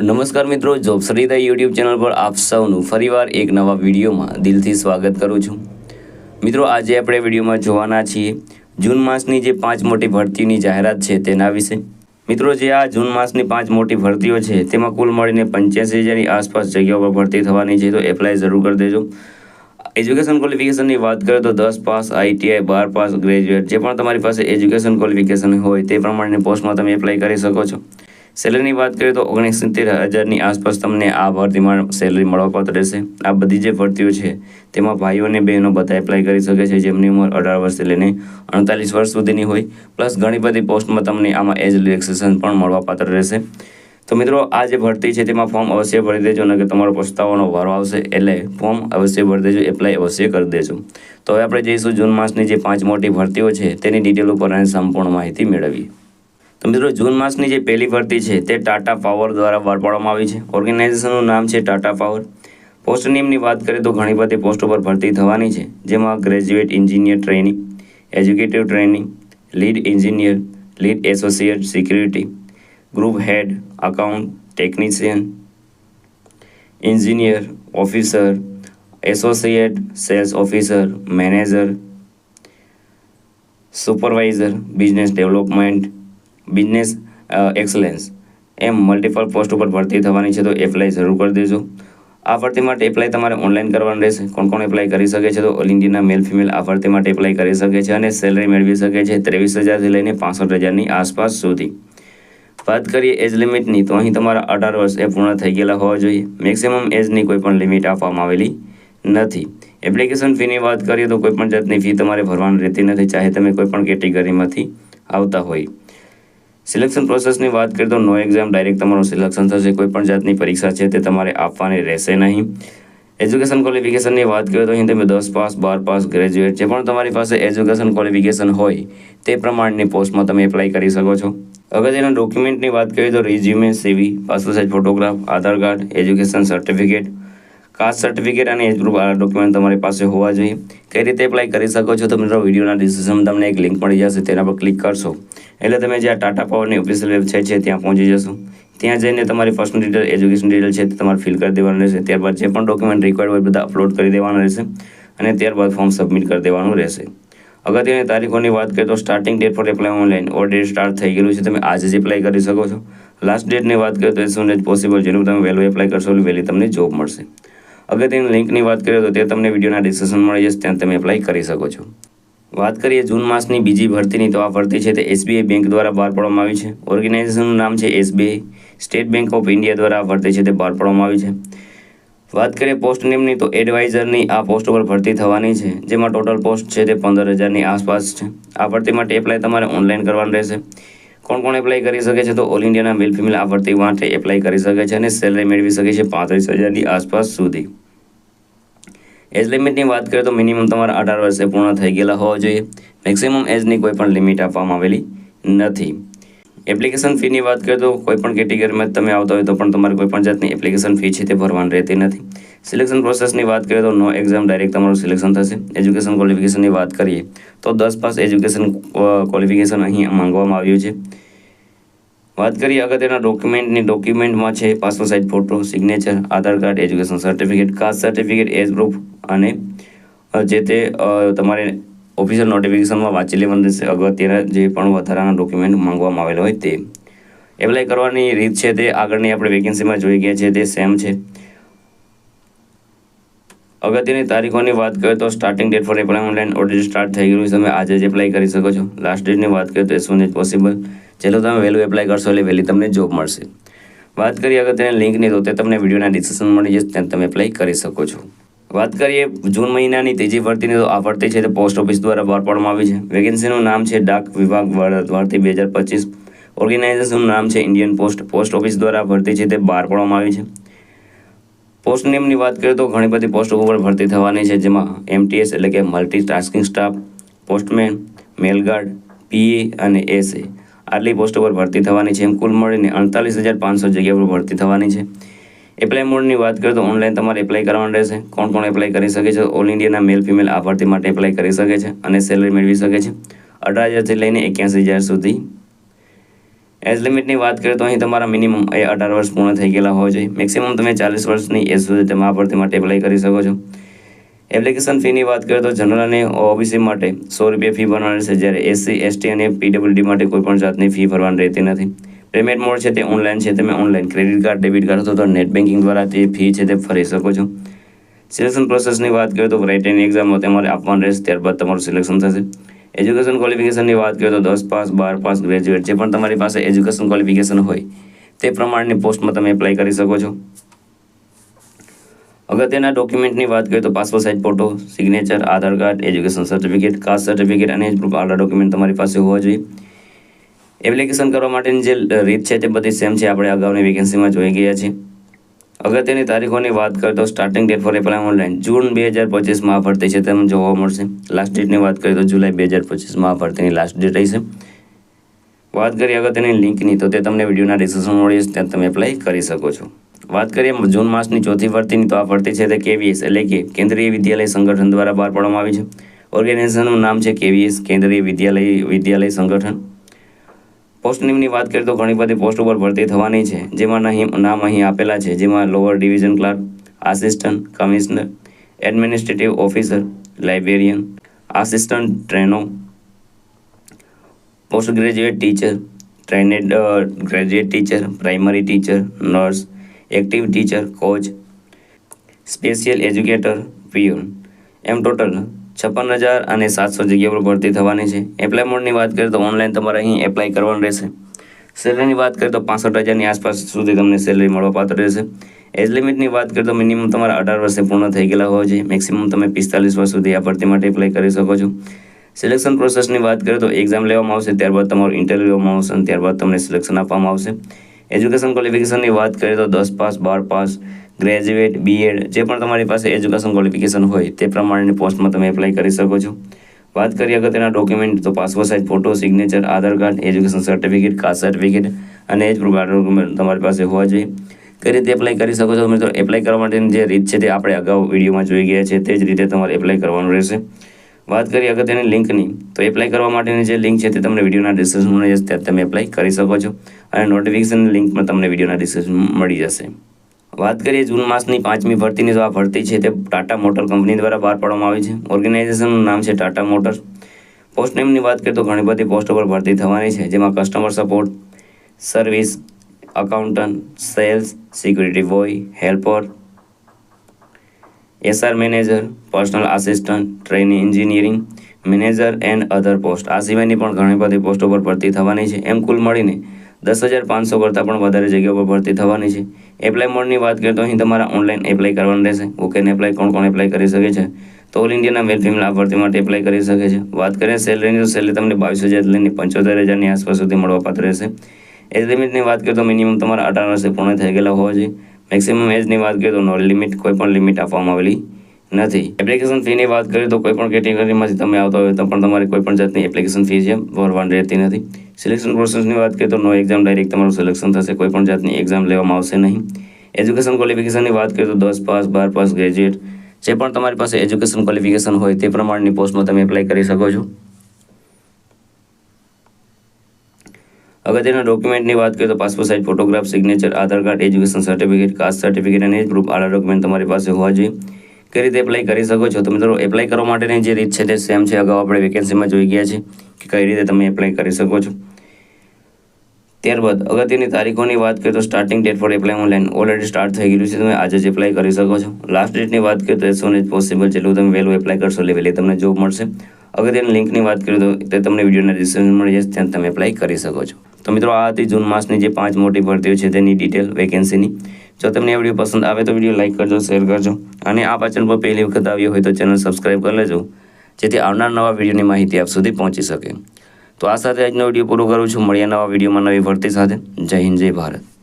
નમસ્કાર મિત્રો job Sarita YouTube channel પર આપ સૌનું ફરીવાર એક નવા વિડીયોમાં દિલથી સ્વાગત કરું છું. મિત્રો, આજે આપણે વિડીયોમાં જોવાના છીએ જૂન માસની જે પાંચ મોટી ભરતીની જાહેરાત છે તેના વિશે. મિત્રો, જે આ જૂન માસની પાંચ મોટી ભરતીઓ છે, તેમાં કુલ મળીને પંચ્યાસી હજારની આસપાસ જગ્યાઓ પર ભરતી થવાની છે, તો એપ્લાય જરૂર કરી દેજો. એજ્યુકેશન ક્વોલિફિકેશનની વાત કરીએ તો દસ પાસ આઈટીઆઈ બાર પાસ ગ્રેજ્યુએટ જે પણ તમારી પાસે એજ્યુકેશન ક્વોલિફિકેશન હોય તે પ્રમાણે પોસ્ટમાં તમે એપ્લાય કરી શકો છો. સેલરીની વાત કરીએ તો ઓગણીસ સિત્તેર હજારની આસપાસ તમને આ ભરતીમાં સેલરી મળવાપાત્ર રહેશે. આ બધી જે ભરતીઓ છે, તેમાં ભાઈઓ અને બહેનો બધા એપ્લાય કરી શકે છે. જેમની ઉંમર અઢાર વર્ષથી લઈને અડતાલીસ વર્ષ સુધીની હોય. પ્લસ ઘણી બધી પોસ્ટમાં તમને આમાં એજ રિલેક્સેશન પણ મળવાપાત્ર રહેશે. તો મિત્રો, આ જે ભરતી છે, તેમાં ફોર્મ અવશ્ય ભરી દેજો અને કે તમારો પસ્તાવાનો વારો આવશે. એટલે ફોર્મ અવશ્ય ભરી દેજો એપ્લાય અવશ્ય કરી દેજો. તો હવે આપણે જઈશું જૂન માસની જે પાંચ મોટી ભરતીઓ છે, તેની ડિટેલ ઉપર અને સંપૂર્ણ માહિતી મેળવીએ. તો મિત્રો, જૂન માસની જે પહેલી ભરતી છે તે ટાટા પાવર દ્વારા બહાર આવી છે. ઓર્ગેનાઇઝેશનનું નામ છે ટાટા પાવર. પોસ્ટ નિયમની વાત કરીએ તો ઘણી બધી પોસ્ટો પર ભરતી થવાની છે, જેમાં graduate engineer training, executive training, lead engineer, lead associate security, group head, account technician, engineer, officer, associate sales officer, manager, supervisor, business development business excellence એમ મલ્ટિપલ પોસ્ટ ઉપર ભરતી થવાની છે તો એપ્લાય જરૂર કરી દેજો. આ ભરતી માટે એપ્લાય તમારે ઓનલાઈન કરવાનું રહેશે. કોણ કોણ એપ્લાય કરી શકે છે તો ઓલ ઇન્ડિયાના મેલ ફિમેલ આ ભરતી માટે એપ્લાય કરી શકે છે અને સેલરી મેળવી શકે છે ત્રેવીસ હજારથી લઈને પાસઠ હજારની આસપાસ સુધી. વાત કરીએ એજ લિમિટની તો અહીં તમારા અઢાર વર્ષ એ પૂર્ણ થઈ ગયેલા હોવા જોઈએ. મેક્સિમમ એજની કોઈ પણ લિમિટ આપવામાં આવેલી નથી. એપ્લિકેશન ફીની વાત કરીએ તો કોઈ પણ જાતની ફી તમારે ભરવાની રહેતી નથી, ચાહે તમે કોઈ પણ કેટેગરીમાંથી આવતા હોય. સિલેક્શન પ્રોસેસની વાત કરીએ તો નો એક્ઝામ ડાયરેક્ટ તમારું સિલેક્શન થશે. કોઈ પણ જાતની પરીક્ષા છે તે તમારે આપવાની રહેશે નહીં. એજ્યુકેશન ક્વોલિફિકેશનની વાત કરીએ તો અહીં તમે દસ પાસ, બાર પાસ ગ્રેજ્યુએટ જે પણ તમારી પાસે એજ્યુકેશન ક્વોલિફિકેશન હોય તે પ્રમાણની પોસ્ટમાં તમે એપ્લાય કરી શકો છો. અગત્યના ડોક્યુમેન્ટની વાત કરીએ તો resume CV passport size photograph Aadhaar card education certificate caste certificate અને એજ પ્રૂફ ડોક્યુમેન્ટ તમારી પાસે હોવા જોઈએ. કઈ રીતે એપ્લાય કરી શકો છો તો મિત્રો વિડીયોના ડિસ્ક્રિપ્શનમાં તમને એક લિંક મળી જશે. તેના પર ક્લિક કરશો. એટલે તમે જે આ ટાટા પાવરની ઓફિશિયલ વેબસાઇટ છે, ત્યાં પહોંચી જશો. ત્યાં જઈને તમારી પર્સનલ ડિટેલ એજ્યુકેશન ડિટેલ છે તે તમારે ફિલ કરી દેવાનું રહેશે. ત્યારબાદ જે પણ ડોક્યુમેન્ટ રિક્વાયર્ડ હોય બધા અપલોડ કરી દેવાના રહેશે અને ત્યારબાદ ફોર્મ સબમિટ કરી દેવાનું રહેશે. અગત્યની તારીખોની વાત કરીએ તો starting date for apply online already start થઈ ગયેલું છે. તમે આજે જ એપ્લાય કરી શકો છો. લાસ્ટ ડેટની વાત કરીએ તો એ સુન એજ પોસિબલ જેનું તમે વહેલું એપ્લાય કરશો એટલે વહેલી તમને જોબ મળશે. અગત્યની લિંકની વાત કરીએ તો તે તમને વિડીયોના ડિસ્ક્રિપ્શન મળી જશે, ત્યાં તમે એપ્લાય કરી શકો છો. વાત કરીએ જૂન માસની બીજી ભરતીની, તો આ ભરતી છે તે એસબીઆઈ બેંક દ્વારા બહાર પાડવામાં આવી છે. ઓર્ગેનાઇઝેશનનું નામ છે SBI. State Bank of India દ્વારા આ ભરતી છે તે બહાર પાડવામાં આવી છે. વાત કરીએ પોસ્ટ નેમની, તો એડવાઇઝરની આ પોસ્ટ ઉપર ભરતી થવાની છે, જેમાં ટોટલ પોસ્ટ છે તે પંદર હજારની આસપાસ છે. આ ભરતી માટે એપ્લાય તમારે ઓનલાઈન કરવાનું રહેશે. કોણ કોણ એપ્લાય કરી શકે છે તો ઓલ ઇન્ડિયાના મેલ ફિમેલ આ ભરતી માટે એપ્લાય કરી શકે છે અને સેલરી મેળવી શકે છે પાંત્રીસ હજારની આસપાસ સુધી. એજ લિમિટની વાત કરીએ તો મિનિમમ તમારા અઢાર વર્ષે પૂર્ણ થઈ ગયેલા હોવા જોઈએ. મેક્સિમમ એજની કોઈ પણ લિમિટ આપવામાં આવેલી નથી. એપ્લિકેશન ફીની વાત કરીએ તો કોઈ પણ કેટેગરીમાં તમે આવતા હોય તો પણ તમારે કોઈ પણ જાતની એપ્લિકેશન ફી છે તે ભરવાની રહેતી નથી. સિલેક્શન પ્રોસેસની વાત કરીએ તો નો એક્ઝામ ડાયરેક્ટ તમારું સિલેક્શન થશે. એજ્યુકેશન ક્વોલિફિકેશનની વાત કરીએ તો દસ પાસ એજ્યુકેશન ક્વોલિફિકેશન અહીં માંગવામાં આવ્યું છે. વાત કરીએ અગત્યના ડોક્યુમેન્ટની ડોક્યુમેન્ટમાં છે passport size photo signature Aadhaar card education certificate caste certificate age proof અને જે તે તમારે ઓફિશિયલ નોટિફિકેશનમાં વાંચી લેવાનું રહેશે. અગત્યના જે પણ વધારાના ડોક્યુમેન્ટ માંગવામાં આવેલા હોય તે. એપ્લાય કરવાની રીત છે તે આગળની આપણે વેકેન્સીમાં જોઈ ગયા છે તે સેમ છે. અગત્યની તારીખોની વાત કરીએ તો starting date for apply online already start થઈ ગયું છે. તમે આજે જ એપ્લાય કરી શકો છો. લાસ્ટ ડેટની વાત કરીએ તો એઝ સુન એઝ પોસિબલ જેટલું તમે વહેલું એપ્લાય કરશો એટલે વહેલી તમને જોબ મળશે. વાત કરીએ અગત્યની લિંકની તો તે તમને વિડીયોના ડિસ્ક્રિપ્શન મળી જશે. ત્યાં તમે એપ્લાય કરી શકો છો. વાત કરીએ, જૂન મહિનાની ત્રીજી ભરતીની, તો આ ભરતી છે તે પોસ્ટ ઓફિસ દ્વારા બહાર પાડવામાં આવી છે. વેકેન્સીનું નામ છે ડાક વિભાગ ભર- ભરતી બે હજાર પચીસ. ઓર્ગેનાઇઝેશનનું નામ છે ઇન્ડિયન પોસ્ટ. પોસ્ટ ઓફિસ દ્વારા ભરતી છે તે બહાર પાડવામાં આવી છે. પોસ્ટ નેમની વાત કરીએ તો ઘણી બધી પોસ્ટ ઉપર ભરતી થવાની છે, જેમાં એમટીએસ એટલે કે multi tasking staff postman mail guard PA અને એસએ આટલી પોસ્ટ ઉપર ભરતી થવાની છે. એમ કુલ મળીને અડતાલીસ હજાર પાંચસો જગ્યા પર ભરતી થવાની છે. એપ્લાય મોડની વાત કરીએ તો ઓનલાઈન તમારે એપ્લાય કરવાનું રહેશે. કોણ કોણ એપ્લાય કરી શકે છે? ઓલ ઇન્ડિયાના મેલ ફિમેલ આ ભરતી માટે એપ્લાય કરી શકે છે અને સેલરી મેળવી શકે છે. અઢાર હજારથી લઈને એક્યાસી હજાર સુધી. એજ લિમિટની વાત કરીએ તો અહીં તમારા મિનિમમ એ અઢાર વર્ષ પૂર્ણ થઈ ગયેલા હોવા જોઈએ. મેક્સિમમ તમે ચાલીસ વર્ષની એજ સુધી તમે આ માટે એપ્લાય કરી શકો છો. એપ્લિકેશન ફીની વાત કરીએ તો જનરલ અને ઓબીસી માટે સો રૂપિયા ફી ભરવાની છે જ્યારે એસસી એસટી અને પીડબ્લ્યુડી માટે કોઈપણ જાતની ફી ભરવાની રહેતી નથી. પેમેન્ટ મોડ છે તે ઓનલાઈન છે. તમે online credit card debit card અથવા તો નેટ બેન્કિંગ દ્વારા તે ફી છે તે ભરી શકો છો. સિલેક્શન પ્રોસેસની વાત કરીએ તો રાઇટિંગ એક્ઝામ તમારે આપવાની રહેશે. ત્યારબાદ તમારું સિલેક્શન થશે. એજ્યુકેશન ક્વોલિફિકેશનની વાત કરીએ તો દસ પાસ બાર પાસ ગ્રેજ્યુએટ જે પણ તમારી પાસે એજ્યુકેશન ક્વોલિફિકેશન હોય, તે પ્રમાણની પોસ્ટમાં તમે એપ્લાય કરી શકો છો. અગત્યના ડોક્યુમેન્ટની વાત કરીએ તો passport size photo signature Aadhaar card education certificate caste certificate અને પ્રૂફ આટલા ડોક્યુમેન્ટ તમારી પાસે હોવા જોઈએ. એપ્લિકેશન કરવા માટેની જે રીત છે તે બધી સેમ છે. આપણે અગાઉની વેકેન્સીમાં જોઈ ગયા છીએ. અગત્યની તારીખોની વાત કરીએ તો starting date for apply online June બે હજાર પચીસમાં આ ભરતી છે. તેમ જોવા મળશે. લાસ્ટ ડેટની વાત કરીએ તો જુલાઈ બે હજાર પચીસમાં ભરતીની લાસ્ટ ડેટ રહેશે વાત કરીએ અગત્યની લિંકની તો તે તમને વિડીયોના ડિસ્ક્રિપ્શન મળી જશે. ત્યાં તમે એપ્લાય કરી શકો છો. વાત કરીએ જૂન માસની ચોથી ભરતીની, તો આ ભરતી છે તે કેવીએસ એટલે કે કેન્દ્રીય વિદ્યાલય સંગઠન દ્વારા બહાર પાડવામાં આવી છે. ઓર્ગેનાઇઝેશનનું નામ છે કેવીએસ કેન્દ્રીય વિદ્યાલય વિદ્યાલય સંગઠન. પોસ્ટ નેમની વાત કરીએ તો ઘણી બધી પોસ્ટ ઉપર ભરતી થવાની છે, જેમાં નહીં નામ અહીં આપેલા છે, જેમાં lower division clerk assistant commissioner administrative officer librarian assistant ટ્રેનો post graduate teacher trained graduate teacher primary teacher nurse active teacher coach special educator peon એમ ટોટલ છપ્પન હજાર અને સાતસો જગ્યા પર ભરતી થવાની છે. એપ્લાય મોડની વાત કરીએ તો ઓનલાઈન તમારે અહીં એપ્લાય કરવાનું રહેશે. સેલરીની વાત કરીએ તો પાસઠ હજારની આસપાસ સુધી તમને સેલરી મળવા પાત્ર રહેશે. એજ લિમિટની વાત કરીએ તો મિનિમમ તમારા અઢાર વર્ષે પૂર્ણ થઈ ગયેલા હોવા જોઈએ મેક્સિમમ તમે પિસ્તાલીસ વર્ષ સુધી આ ભરતી માટે એપ્લાય કરી શકો છો. સિલેક્શન પ્રોસેસની વાત કરીએ તો એક્ઝામ લેવામાં આવશે, ત્યારબાદ તમારું ઇન્ટરવ્યૂ લેવામાં આવશે ત્યારબાદ તમને સિલેક્શન આપવામાં આવશે. એજ્યુકેશન ક્વોલિફિકેશનની વાત કરીએ તો દસ પાસ બાર પાસ ગ્રેજ્યુએટ બીએડ જે પણ તમારી પાસે એજ્યુકેશન ક્વોલિફિકેશન હોય તે પ્રમાણેની પોસ્ટમાં તમે એપ્લાય કરી શકો છો. વાત કરીએ અગત્યના ડોક્યુમેન્ટ, તો passport size, photo, signature, Aadhaar card, education certificate, caste certificate અને એજ પ્રૂફ ડોક્યુમેન્ટ તમારી પાસે હોવા જોઈએ. કઈ રીતે એપ્લાય કરી શકો છો મિત્રો? એપ્લાય કરવા માટેની જે રીત છે તે આપણે અગાઉ વિડીયોમાં જોઈ ગયા છે, તે જ રીતે તમારે એપ્લાય કરવાનું રહેશે. વાત કરીએ અગત્યની લિંકની, તો એપ્લાય કરવા માટેની જે લિંક છે તે તમને વિડીયોના ડિસ્ક્રિપ્શનમાં જશે, ત્યાં તમે એપ્લાય કરી શકો છો. અને નોટિફિકેશન લિંક પણ તમને વિડીયોના ડિસ્ક્રિપ્શનમાં મળી જશે. વાત કરીએ જૂન માસની પાંચમી ભરતીની જો આ ભરતી છે તે ટાટા મોટર કંપની દ્વારા બહાર પાડવામાં આવી છે. ઓર્ગેનાઇઝેશનનું નામ છે ટાટા મોટર્સ. પોસ્ટ નેમની વાત કરીએ તો ઘણી બધી પોસ્ટો પર ભરતી થવાની છે, જેમાં customer support, service accountant, sales, security boy, helper, SR manager, personal assistant, training engineering, manager and other post. આ સિવાયની પણ ઘણી બધી પોસ્ટો પર ભરતી થવાની છે. એમ કુલ મળીને દસ હજાર પાંચસો કરતાં પણ વધારે જગ્યાઓ પર ભરતી થવાની છે. એપ્લાય મોડની વાત કરીએ તો અહીં તમારા ઓનલાઈન એપ્લાય કરવાનું રહેશે. ઓકેને એપ્લાય કોણ કોણ એપ્લાય કરી શકે છે? તો ઓલ ઇન્ડિયાના મેલ ફિમેલ લાભાર્થી માટે એપ્લાય કરી શકે છે. વાત કરીએ સેલરીની તો સેલરી તમને બાવીસ હજાર લઈને પંચોતેર હજારની આસપાસ સુધી મળવાપાત્ર રહેશે. એજ લિમિટની વાત કરીએ તો મિનિમમ તમારા અઢાર વર્ષે પૂર્ણ થઈ ગયેલા હોવા જોઈએ. મેક્સિમમ એજની વાત કરીએ તો નો લિમિટ કોઈ પણ લિમિટ આપવામાં આવેલી નથી. એપ્લિકેશન ફીની વાત કરીએ તો કોઈ પણ કેટેગરીમાંથી તમે આવતા હોય તો પણ તમારી કોઈ પણ જાતની એપ્લિકેશન ફી છે, ભરવાની રહેતી નથી. સિલેક્શન પ્રોસેસની વાત કરીએ તો નો એક્ઝામ ડાયરેક્ટ તમારું સિલેક્શન થશે, કોઈ પણ જાતની એક્ઝામ લેવામાં આવશે નહીં. એજ્યુકેશન ક્વોલિફિકેશનની વાત કરીએ તો દસ પાસ, બાર પાસ ગ્રેજ્યુએટ જે પણ તમારી પાસે એજ્યુકેશન ક્વોલિફિકેશન હોય તે પ્રમાણની પોસ્ટમાં તમે એપ્લાય કરી શકો છો. અગત્યના ડોક્યુમેન્ટની વાત કરીએ તો passport size photograph signature Aadhaar card education certificate caste certificate અને એજ પ્રૂફ આડા ડોક્યુમેન્ટ તમારી પાસે હોવા જોઈએ. કઈ રીતે એપ્લાય કરી શકો છો? તો મિત્રો એપ્લાય કરવા માટેની જે રીત છે તે સેમ છે. અગાઉ આપણે વેકેન્સીમાં જોઈ ગયા છે કે કઈ રીતે તમે એપ્લાય કરી શકો છો. ત્યારબાદ, અગત્યની તારીખોની વાત કરીએ તો starting date for apply online already start થઈ ગયું છે. તમે આજે જ એપ્લાય કરી શકો છો. લાસ્ટ ડેટની વાત કરીએ તો એ સોન પોસિબલ જેટલું તમે વહેલું એપ્લાય કરશો, એટલે વહેલી તમને જોબ મળશે. અગત્યની લિંકની વાત કરીએ તો તે તમને વિડીયોના ડિસ્ક્રિપ્શન મળી જશે, ત્યાં તમે એપ્લાય કરી શકો છો. તો મિત્રો, આ હતી જૂન માસની જે પાંચ મોટી ભરતીઓ છે તેની ડિટેલ વેકેન્સીની જો તમને આ વીડિયો પસંદ આવે તો વીડિયો લાઇક કરજો, શેર કરજો અને આ પાચન પર પહેલી વખત આવ્યો હોય તો ચેનલ સબસ્ક્રાઈબ કરી લેજો, જેથી આવનાર નવા વિડીયોની માહિતી આપ સુધી પહોંચી શકે. તો આ સાથે આજનો વીડિયો પૂરો કરું છું. મળ્યા નવા વિડીયોમાં નવી ભરતી સાથે. જય હિન્દ, જય ભારત.